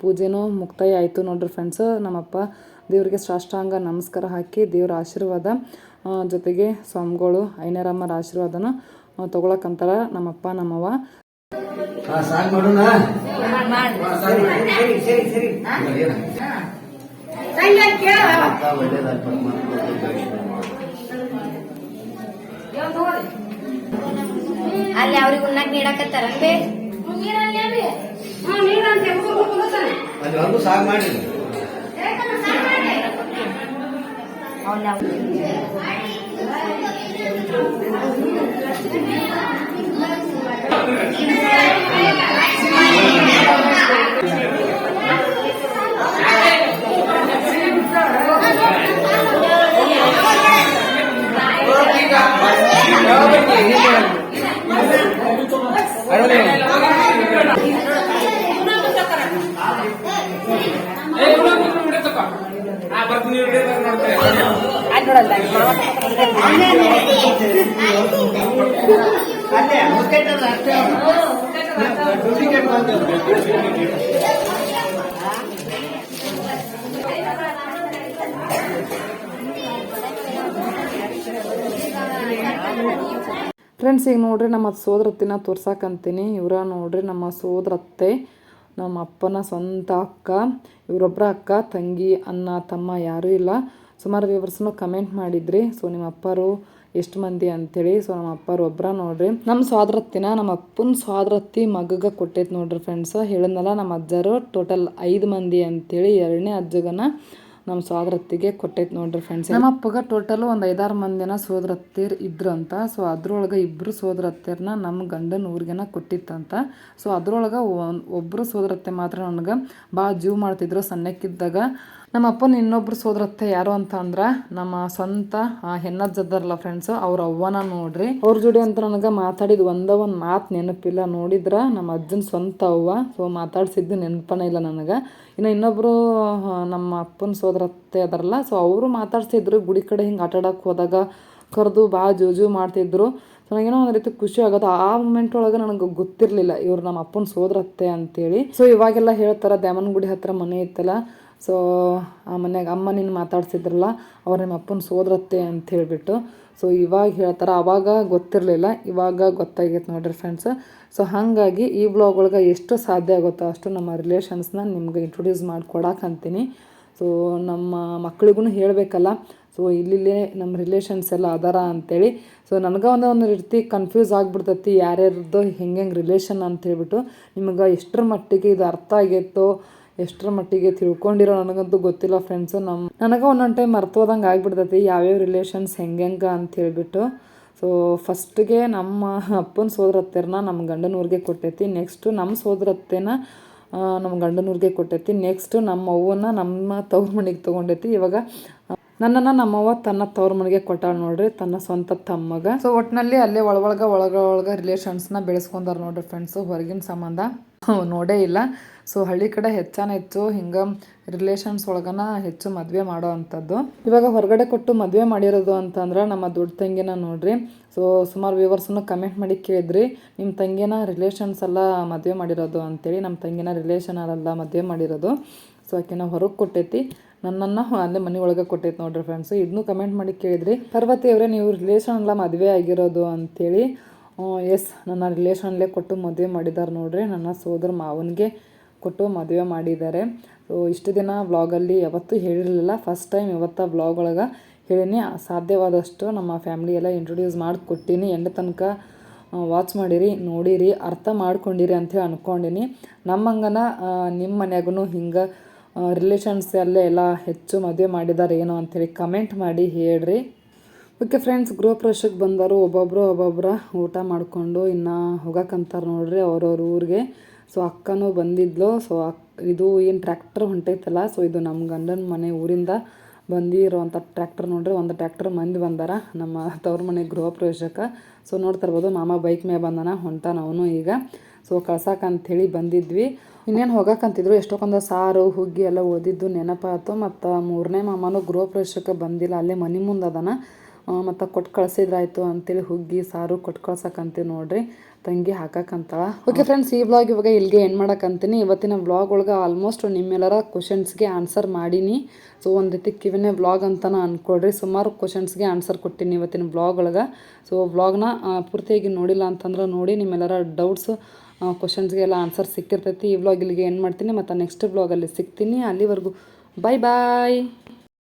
ಪೂಜೆನೂ ಮುಕ್ತಾಯ ಆಯಿತು ನೋಡ್ರಿ ಫ್ರೆಂಡ್ಸ್. ನಮ್ಮಪ್ಪ ದೇವರಿಗೆ ಸಾಷ್ಟಾಂಗ ನಮಸ್ಕಾರ ಹಾಕಿ ದೇವರ ಆಶೀರ್ವಾದ ಜೊತೆಗೆ ಸ್ವಾಮಿಗಳು ಐನರಮ್ಮರ ಆಶೀರ್ವಾದನ ತಗೊಳಕ್ಕಂತಾರ ನಮ್ಮಪ್ಪ ನಮ್ಮವ್ವ. ಅಲ್ಲಿ ಅವ್ರಿಗೆ ಉಣ್ಣಾಕ್ ನೀಡಕತ್ತಾರ ಅದ್ರೊಳಗೂ ಸಾಕ್ ಮಾಡಿ ಅವ್ನ ಫ್ರೆಂಡ್ಸ್ ಈಗ ನೋಡ್ರಿ ನಮ್ಮ ಸೋದರತ್ತಿನ ತೋರ್ಸಾಕಂತೀನಿ ಇವರ ನೋಡ್ರಿ ನಮ್ಮ ಸೋದರತ್ತೆ. ನಮ್ಮ ಅಪ್ಪನ ಸ್ವಂತ ಅಕ್ಕ ಇವರೊಬ್ಬರ ಅಕ್ಕ, ತಂಗಿ, ಅಣ್ಣ, ತಮ್ಮ ಯಾರೂ ಇಲ್ಲ. ಸುಮಾರು ವಿವರ್ಸ್ನು ಕಮೆಂಟ್ ಮಾಡಿದ್ರಿ. ಸೊ ನಿಮ್ಮ ಅಪ್ಪರು ಎಷ್ಟು ಮಂದಿ ಅಂತೇಳಿ. ಸೊ ನಮ್ಮ ಅಪ್ಪರು ಒಬ್ಬರ ನೋಡ್ರಿ. ನಮ್ಮ ಸ್ವಾದ್ರತ್ತಿನ, ನಮ್ಮ ಅಪ್ಪನ ಸ್ವಾದ್ರತ್ತಿ ಮಗಗ ಕೊಟ್ಟೈತೆ ನೋಡ್ರಿ ಫ್ರೆಂಡ್ಸ್ ಹೇಳಿದ್ನಲ್ಲ, ನಮ್ಮ ಅಜ್ಜರು ಟೋಟಲ್ ಐದು ಮಂದಿ ಅಂಥೇಳಿ ಎರಡನೇ ಅಜ್ಜಗನ ನಮ್ಮ ಸೋದರತ್ತಿಗೆ ಕೊಟ್ಟೈತೆ ನೋಡ್ರಿ ಫ್ರೆಂಡ್ಸ್ ನಮ್ಮ ಅಪ್ಪಗ ಟೋಟಲ್ ಒಂದು ಐದಾರು ಮಂದಿನ ಸೋದರತ್ತಿರ್ ಇದ್ರಂತ ಸೊ ಅದ್ರೊಳಗೆ ಇಬ್ಬರು ಸೋದರತ್ತೀರ್ನ ನಮ್ಮ ಗಂಡನ ಊರಿಗೆನ ಕೊಟ್ಟಿತ್ತಂತ. ಸೊ ಅದ್ರೊಳಗೆ ಒಬ್ಬರು ಸೋದರತ್ತೆ ಮಾತ್ರ ನನಗೆ. ಭಾಳ ಜೀವ ಮಾಡ್ತಿದ್ರು ಸಣ್ಣಕ್ಕಿದ್ದಾಗ. ನಮ್ಮ ಅಪ್ಪನ ಇನ್ನೊಬ್ರು ಸೋದರತ್ತೆ ಯಾರು ಅಂತ ಅಂದ್ರ ನಮ್ಮ ಸ್ವಂತ ಹೆಣ್ಣಜ್ಜದಾರಲ್ಲ ಫ್ರೆಂಡ್ಸ್ ಅವ್ರ ಅವ್ವನ ನೋಡ್ರಿ. ಅವ್ರ ಜೋಡಿ ಅಂತ ನನಗೆ ಮಾತಾಡಿದ ಒಂದ ಒಂದು ಮಾತು ನೆನಪಿಲ್ಲ. ನೋಡಿದ್ರ ನಮ್ಮ ಅಜ್ಜನ ಸ್ವಂತ ಅವ್ವ ಸೊ ಮಾತಾಡ್ಸಿದ್ದು ನೆನಪನೇ ಇಲ್ಲ ನನಗೆ. ಇನ್ನು ಇನ್ನೊಬ್ಬರು ನಮ್ಮ ಅಪ್ಪನ ಸೋದರತ್ತೆ ಅದಾರಲ್ಲ ಸೊ ಅವರು ಮಾತಾಡ್ಸಿದ್ರು, ಗುಡಿ ಕಡೆ ಹಿಂಗೆ ಆಟ ಆಡಕ್ಕೆ ಹೋದಾಗ ಕರೆದು ಭಾಳ ಜೋಜು ಮಾಡ್ತಿದ್ರು. ಸೊ ನನಗೇನೋ ಒಂದು ರೀತಿ ಖುಷಿ ಆಗೋದು. ಆ ಮೂಮೆಂಟ್ ಒಳಗೆ ನನಗೆ ಗೊತ್ತಿರಲಿಲ್ಲ ಇವ್ರು ನಮ್ಮ ಅಪ್ಪನ ಸೋದರತ್ತೆ ಅಂತೇಳಿ. ಸೊ ಇವಾಗೆಲ್ಲ ಹೇಳ್ತಾರೆ ದ್ಯಾಮನಗುಡಿ ಹತ್ರ ಮನೆ ಇತ್ತಲ್ಲ ಸೊ ಆ ಮನ್ಯಾಗ ಅಮ್ಮ ನೀನು ಮಾತಾಡ್ಸಿದ್ರಲ್ಲ, ಅವ್ರು ನಿಮ್ಮ ಅಪ್ಪನ ಸೋದ್ರತ್ತೆ ಅಂತ ಹೇಳಿಬಿಟ್ಟು. ಸೊ ಇವಾಗ ಹೇಳ್ತಾರೆ, ಅವಾಗ ಗೊತ್ತಿರಲಿಲ್ಲ, ಇವಾಗ ಗೊತ್ತಾಗೈತೆ ನೋಡಿರಿ ಫ್ರೆಂಡ್ಸ್ ಸೊ ಹಾಗಾಗಿ ಈ ಬ್ಲಾಗ್ ಒಳಗೆ ಎಷ್ಟು ಸಾಧ್ಯ ಆಗುತ್ತೋ ಅಷ್ಟು ನಮ್ಮ ರಿಲೇಷನ್ಸ್ನ ನಿಮ್ಗೆ ಇಂಟ್ರೊಡ್ಯೂಸ್ ಮಾಡ್ಕೊಡಕ್ಕಂತೀನಿ ಸೊ ನಮ್ಮ ಮಕ್ಳಿಗೂ ಹೇಳಬೇಕಲ್ಲ ಸೊ ಇಲ್ಲಿಲ್ಲೇ ನಮ್ಮ ರಿಲೇಷನ್ಸ್ ಎಲ್ಲ ಅದಾರ ಅಂತೇಳಿ. ಸೊ ನನಗೆ ಒಂದು ಒಂದು ರೀತಿ ಕನ್ಫ್ಯೂಸ್ ಆಗಿಬಿಡ್ತೈತಿ, ಯಾರ್ಯಾರ್ದು ಹೆಂಗೆ ರಿಲೇಷನ್ ಅಂತ ಹೇಳ್ಬಿಟ್ಟು. ನಿಮಗೆ ಎಷ್ಟರ ಮಟ್ಟಿಗೆ ಇದು ಅರ್ಥ ಆಗೈತೋ ಎಷ್ಟರ ಮಟ್ಟಿಗೆ ತಿಳ್ಕೊಂಡಿರೋ ನನಗಂತೂ ಗೊತ್ತಿಲ್ಲ ಫ್ರೆಂಡ್ಸು ನಮ್ಮ ನನಗೆ ಒಂದೊಂದು ಟೈಮ್ ಅರ್ಥವಾದಂಗೆ ಆಗಿಬಿಡ್ತೈತಿ, ಯಾವ್ಯಾವ ರಿಲೇಷನ್ಸ್ ಹೆಂಗೆ ಹೆಂಗೆ ಅಂತ ಹೇಳಿಬಿಟ್ಟು. ಸೊ ಫಸ್ಟ್ಗೆ ನಮ್ಮ ಅಪ್ಪನ ಸೋದರತ್ತೆರನ್ನ ನಮ್ಮ ಗಂಡನ ಊರಿಗೆ ಕೊಟ್ಟೈತಿ ನೆಕ್ಸ್ಟು ನಮ್ಮ ಸೋದರತ್ತೆನ ನಮ್ಮ ಗಂಡನೂರಿಗೆ ಕೊಟ್ಟೈತಿ ನೆಕ್ಸ್ಟು ನಮ್ಮ ಅವ್ವನ್ನ ನಮ್ಮ ತವ್ರ ಮನೆಗೆ ತೊಗೊಂಡೈತಿ. ಇವಾಗ, ನನ್ನನ್ನು ನಮ್ಮವ್ವ ತನ್ನ ತವ್ರ ಮನೆಗೆ ಕೊಟ್ಟಾಳ ನೋಡ್ರಿ, ತನ್ನ ಸ್ವಂತ ತಮ್ಮಗ. ಸೊ ಒಟ್ಟಿನಲ್ಲಿ ಅಲ್ಲೇ ಒಳಗೊಳಗ ಒಳಗೊಳಗ ಒಳಗ ರಿಲೇಷನ್ಸ್ನ ಬೆಳೆಸ್ಕೊಂಡಾರ ನೋಡ್ರಿ ಫ್ರೆಂಡ್ಸು ಹೊರಗಿನ ಸಂಬಂಧ ನೋಡೇ ಇಲ್ಲ. ಸೊ ಹಳ್ಳಿ ಕಡೆ ಹೆಚ್ಚಾನ ಹೆಚ್ಚು ಹಿಂಗೆ ರಿಲೇಷನ್ಸ್ ಒಳಗನ ಹೆಚ್ಚು ಮದುವೆ ಮಾಡೋ ಅಂಥದ್ದು. ಇವಾಗ ಹೊರಗಡೆ ಕೊಟ್ಟು ಮದುವೆ ಮಾಡಿರೋದು ಅಂತಂದ್ರೆ ನಮ್ಮ ದೊಡ್ಡ ತಂಗಿನ ನೋಡ್ರಿ. ಸೊ ಸುಮಾರು ವ್ಯೂವರ್ಸನ್ನು ಕಮೆಂಟ್ ಮಾಡಿ ಕೇಳಿದ್ರಿ. ನಿಮ್ಮ ತಂಗಿನ ರಿಲೇಷನ್ಸ್ ಎಲ್ಲ ಮದುವೆ ಮಾಡಿರೋದು ಅಂತೇಳಿ ನಮ್ಮ ತಂಗಿನ ರಿಲೇಷನ್ ಅಲ್ಲ ಮದುವೆ ಮಾಡಿರೋದು. ಸೊ ಆಕಿನ ಹೊರಗೆ ಕೊಟ್ಟೈತಿ. ನನ್ನನ್ನು ಅಲ್ಲೇ ಮನೆ ಒಳಗೆ ಕೊಟ್ಟೈತಿ ನೋಡ್ರಿ ಫ್ರೆಂಡ್ಸು ಇದನ್ನು ಕಮೆಂಟ್ ಮಾಡಿ ಕೇಳಿದ್ರಿ. ಪರ್ವತಿ ಅವರೇ, ನೀವು ರಿಲೇಷನ್ ಎಲ್ಲ ಮದುವೆ ಆಗಿರೋದು ಅಂತೇಳಿ ಎಸ್ ನನ್ನ ರಿಲೇಷನ್ಲೇ ಕೊಟ್ಟು ಮದುವೆ ಮಾಡಿದ್ದಾರೆ ನೋಡ್ರಿ. ನನ್ನ ಸೋದರ ಮಾವನಿಗೆ ಕೊಟ್ಟು ಮದುವೆ ಮಾಡಿದ್ದಾರೆ. ಸೊ ಇಷ್ಟು ದಿನ ವ್ಲಾಗಲ್ಲಿ ಯಾವತ್ತೂ ಹೇಳಿರಲಿಲ್ಲ. ಫಸ್ಟ್ ಟೈಮ್ ಇವತ್ತು ವ್ಲಾಗ್ ಒಳಗೆ ಹೇಳೀನಿ. ಸಾಧ್ಯವಾದಷ್ಟು ನಮ್ಮ ಫ್ಯಾಮ್ಲಿ ಎಲ್ಲ ಇಂಟ್ರೊಡ್ಯೂಸ್ ಮಾಡಿ ಕೊಟ್ಟೀನಿ ಎಂಡ ತನಕ ವಾಚ್ ಮಾಡಿರಿ, ನೋಡಿರಿ, ಅರ್ಥ ಮಾಡ್ಕೊಂಡಿರಿ ಅಂಥೇಳಿ ಅಂದ್ಕೊಂಡಿನಿ ನಮ್ಮಂಗನ ನಿಮ್ಮ ಮನ್ಯಾಗೂ ಹಿಂಗೆ ರಿಲೇಷನ್ಸ್ ಅಲ್ಲೇ ಎಲ್ಲ ಹೆಚ್ಚು ಮದುವೆ ಮಾಡಿದ್ದಾರೆ ಏನೋ ಅಂಥೇಳಿ ಕಮೆಂಟ್ ಮಾಡಿ ಹೇಳ್ರಿ. ಓಕೆ ಫ್ರೆಂಡ್ಸ್ ಗೃಹ ಪ್ರವೇಶಕ್ಕೆ ಬಂದರು ಒಬ್ಬೊಬ್ಬರು ಒಬ್ಬೊಬ್ಬರ ಊಟ ಮಾಡಿಕೊಂಡು ಇನ್ನು ಹೋಗಕ್ಕಂತಾರೆ ನೋಡ್ರಿ ಅವ್ರವ್ರ ಊರಿಗೆ. ಸೊ ಅಕ್ಕನೂ ಬಂದಿದ್ಲು. ಸೊ ಇದು ಏನು ಟ್ರ್ಯಾಕ್ಟರ್ ಹೊಂಟೈತಲ್ಲ, ಸೊ ಇದು ನಮ್ಮ ಗಂಡನ ಮನೆ ಊರಿಂದ ಬಂದಿರೋವಂಥ ಟ್ರ್ಯಾಕ್ಟರ್ ನೋಡ್ರಿ, ಒಂದು ಟ್ರ್ಯಾಕ್ಟರ್ ಮಂದಿ ಬಂದಾರ, ನಮ್ಮ ತವ್ರ ಮನೆ ಗೃಹ ಪ್ರವೇಶಕ. ಸೊ ನೋಡ್ತಾ ಇರ್ಬೋದು, ಮಾಮ ಬೈಕ್ ಮೇಲೆ ಬಂದಾನ, ಹೊಂಟಾನ ಅವನು ಈಗ. ಸೊ ಕಳ್ಸಕ್ಕಂಥೇಳಿ ಬಂದಿದ್ವಿ. ಇನ್ನೇನು ಹೋಗಕ್ಕಂತಿದ್ರು ಎಷ್ಟೊಂದು ಸಾರು, ಹುಗ್ಗಿ ಎಲ್ಲ ಓದಿದ್ದು ನೆನಪಾಯಿತು ಮತ್ತು ಮೂರನೇ ಮಾಮನೂ ಗೃಹ ಪ್ರವೇಶಕ್ಕೆ ಬಂದಿಲ್ಲ, ಅಲ್ಲೇ ಮನೆ ಮುಂದೆ ಅದಾನ. ಮತ್ತು ಕೊಟ್ಟು ಕಳ್ಸಿದ್ರಾಯ್ತು ಅಂತೇಳಿ ಹುಗ್ಗಿ, ಸಾರು ಕೊಟ್ಟು ಕಳ್ಸಕ್ಕಂತೀವಿ ನೋಡ್ರಿ. ತಂಗಿ ಹಾಕಕ್ಕಂತಾಳ ಓಕೆ ಫ್ರೆಂಡ್ಸ್ ಈ ವ್ಲಾಗ್ ಇವಾಗ ಇಲ್ಲಿಗೆ ಏನು ಮಾಡಕ್ಕಂತೀನಿ ಇವತ್ತಿನ ವ್ಲಾಗ್ ಒಳಗೆ ಆಲ್ಮೋಸ್ಟ್ ನಿಮ್ಮೆಲ್ಲರ ಕ್ವಶನ್ಸ್ಗೆ ಆನ್ಸರ್ ಮಾಡೀನಿ. ಸೊ ಒಂದು ರೀತಿ ಕಿವಿನೇ ವ್ಲಾಗ್ ಅಂತಲೂ ಅಂದ್ಕೊಳ್ರಿ ಸುಮಾರು ಕ್ವಶನ್ಸ್ಗೆ ಆನ್ಸರ್ ಕೊಟ್ಟಿನಿ ಇವತ್ತಿನ ವ್ಲಾಗ್ ಒಳಗೆ. ಸೊ ವ್ಲಾಗ್ನ ಪೂರ್ತಿಯಾಗಿ ನೋಡಿಲ್ಲ ಅಂತಂದ್ರೆ ನೋಡಿ ನಿಮ್ಮೆಲ್ಲರ ಡೌಟ್ಸ್ ಕ್ವಶನ್ಸ್ಗೆಲ್ಲ ಆನ್ಸರ್ ಸಿಕ್ಕಿರ್ತೈತಿ. ಈ ವ್ಲಾಗ್ ಇಲ್ಲಿಗೆ ಏನು ಮಾಡ್ತೀನಿ. ಮತ್ತು ನೆಕ್ಸ್ಟ್ ವ್ಲಾಗಲ್ಲಿ ಸಿಗ್ತೀನಿ. ಅಲ್ಲಿವರೆಗೂ ಬಾಯ್ ಬಾಯ್